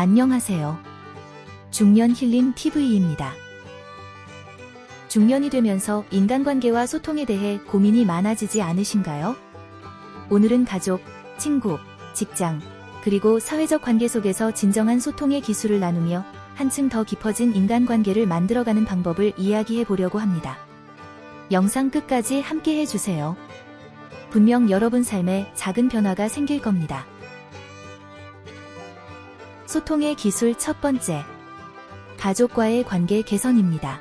안녕하세요. 중년 힐링 TV입니다. 중년이 되면서 인간관계와 소통에 대해 고민이 많아지지 않으신가요? 오늘은 가족, 친구, 직장, 그리고 사회적 관계 속에서 진정한 소통의 기술을 나누며 한층 더 깊어진 인간관계를 만들어가는 방법을 이야기해 보려고 합니다. 영상 끝까지 함께 해주세요. 분명 여러분 삶에 작은 변화가 생길 겁니다. 소통의 기술 첫 번째. 가족과의 관계 개선입니다.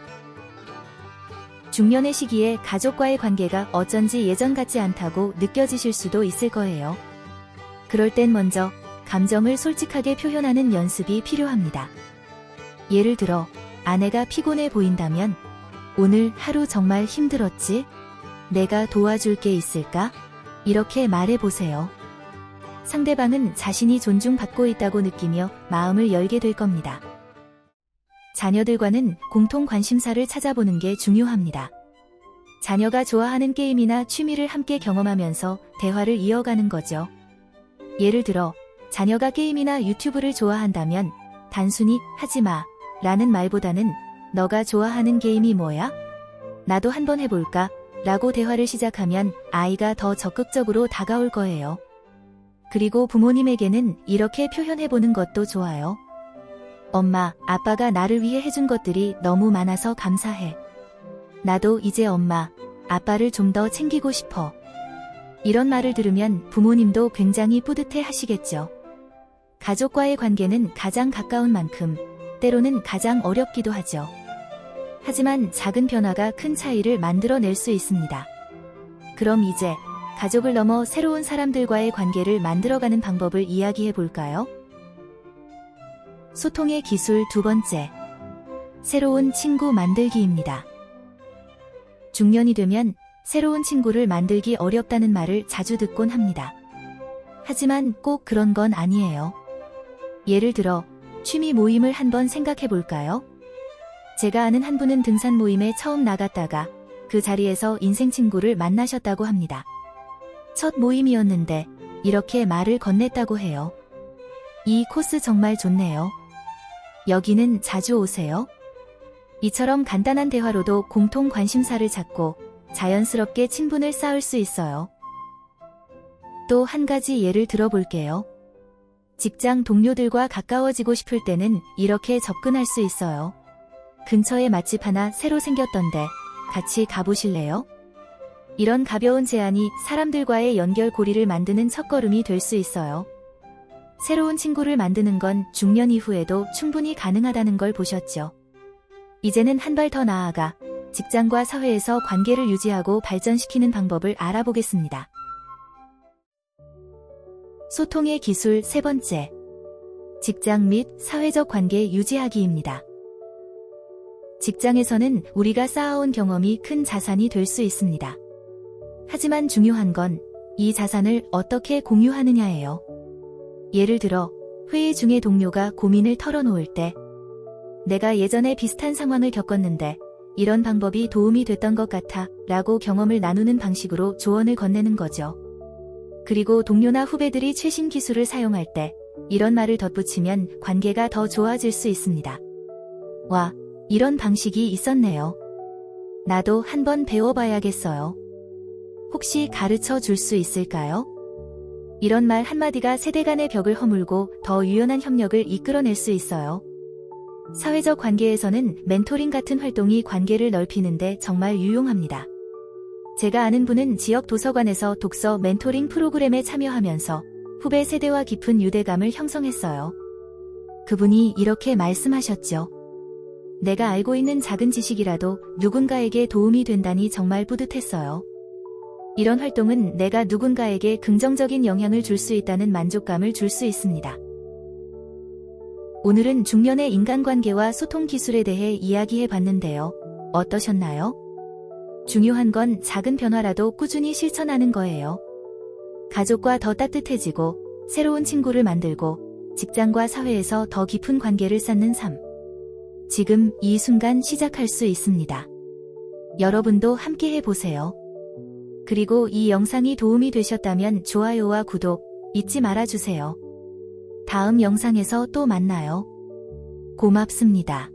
중년의 시기에 가족과의 관계가 어쩐지 예전 같지 않다고 느껴지실 수도 있을 거예요. 그럴 땐 먼저 감정을 솔직하게 표현하는 연습이 필요합니다. 예를 들어, 아내가 피곤해 보인다면, 오늘 하루 정말 힘들었지? 내가 도와줄 게 있을까? 이렇게 말해보세요. 상대방은 자신이 존중받고 있다고 느끼며 마음을 열게 될 겁니다. 자녀들과는 공통 관심사를 찾아보는 게 중요합니다. 자녀가 좋아하는 게임이나 취미를 함께 경험하면서 대화를 이어가는 거죠. 예를 들어, 자녀가 게임이나 유튜브를 좋아한다면 단순히 하지 마 라는 말보다는 너가 좋아하는 게임이 뭐야? 나도 한번 해볼까? 라고 대화를 시작하면 아이가 더 적극적으로 다가올 거예요. 그리고 부모님에게는 이렇게 표현해보는 것도 좋아요. 엄마, 아빠가 나를 위해 해준 것들이 너무 많아서 감사해. 나도 이제 엄마, 아빠를 좀 더 챙기고 싶어. 이런 말을 들으면 부모님도 굉장히 뿌듯해 하시겠죠. 가족과의 관계는 가장 가까운 만큼 때로는 가장 어렵기도 하죠. 하지만 작은 변화가 큰 차이를 만들어낼 수 있습니다. 그럼 이제 가족을 넘어 새로운 사람들과의 관계를 만들어가는 방법을 이야기해 볼까요? 소통의 기술 두 번째. 새로운 친구 만들기입니다. 중년이 되면 새로운 친구를 만들기 어렵다는 말을 자주 듣곤 합니다. 하지만 꼭 그런 건 아니에요. 예를 들어, 취미 모임을 한번 생각해 볼까요? 제가 아는 한 분은 등산 모임에 처음 나갔다가 그 자리에서 인생 친구를 만나셨다고 합니다. 첫 모임이었는데 이렇게 말을 건넸다고 해요. 이 코스 정말 좋네요. 여기는 자주 오세요? 이처럼 간단한 대화로도 공통 관심사를 찾고 자연스럽게 친분을 쌓을 수 있어요. 또 한 가지 예를 들어볼게요. 직장 동료들과 가까워지고 싶을 때는 이렇게 접근할 수 있어요. 근처에 맛집 하나 새로 생겼던데 같이 가보실래요? 이런 가벼운 제안이 사람들과의 연결고리를 만드는 첫걸음이 될 수 있어요. 새로운 친구를 만드는 건 중년 이후에도 충분히 가능하다는 걸 보셨죠. 이제는 한 발 더 나아가 직장과 사회에서 관계를 유지하고 발전시키는 방법을 알아보겠습니다. 소통의 기술 세 번째. 직장 및 사회적 관계 유지하기입니다. 직장에서는 우리가 쌓아온 경험이 큰 자산이 될 수 있습니다. 하지만 중요한 건 이 자산을 어떻게 공유하느냐예요. 예를 들어, 회의 중에 동료가 고민을 털어놓을 때, 내가 예전에 비슷한 상황을 겪었는데, 이런 방법이 도움이 됐던 것 같아, 라고 경험을 나누는 방식으로 조언을 건네는 거죠. 그리고 동료나 후배들이 최신 기술을 사용할 때, 이런 말을 덧붙이면 관계가 더 좋아질 수 있습니다. 와, 이런 방식이 있었네요. 나도 한번 배워봐야겠어요. 혹시 가르쳐 줄 수 있을까요? 이런 말 한마디가 세대 간의 벽을 허물고 더 유연한 협력을 이끌어낼 수 있어요. 사회적 관계에서는 멘토링 같은 활동이 관계를 넓히는데 정말 유용합니다. 제가 아는 분은 지역 도서관에서 독서 멘토링 프로그램에 참여하면서 후배 세대와 깊은 유대감을 형성했어요. 그분이 이렇게 말씀하셨죠. 내가 알고 있는 작은 지식이라도 누군가에게 도움이 된다니 정말 뿌듯했어요. 이런 활동은 내가 누군가에게 긍정적인 영향을 줄 수 있다는 만족감을 줄 수 있습니다. 오늘은 중년의 인간관계와 소통 기술에 대해 이야기해 봤는데요. 어떠셨나요? 중요한 건 작은 변화라도 꾸준히 실천하는 거예요. 가족과 더 따뜻해지고 새로운 친구를 만들고 직장과 사회에서 더 깊은 관계를 쌓는 삶. 지금 이 순간 시작할 수 있습니다. 여러분도 함께 해보세요. 그리고 이 영상이 도움이 되셨다면 좋아요와 구독 잊지 말아주세요. 다음 영상에서 또 만나요. 고맙습니다.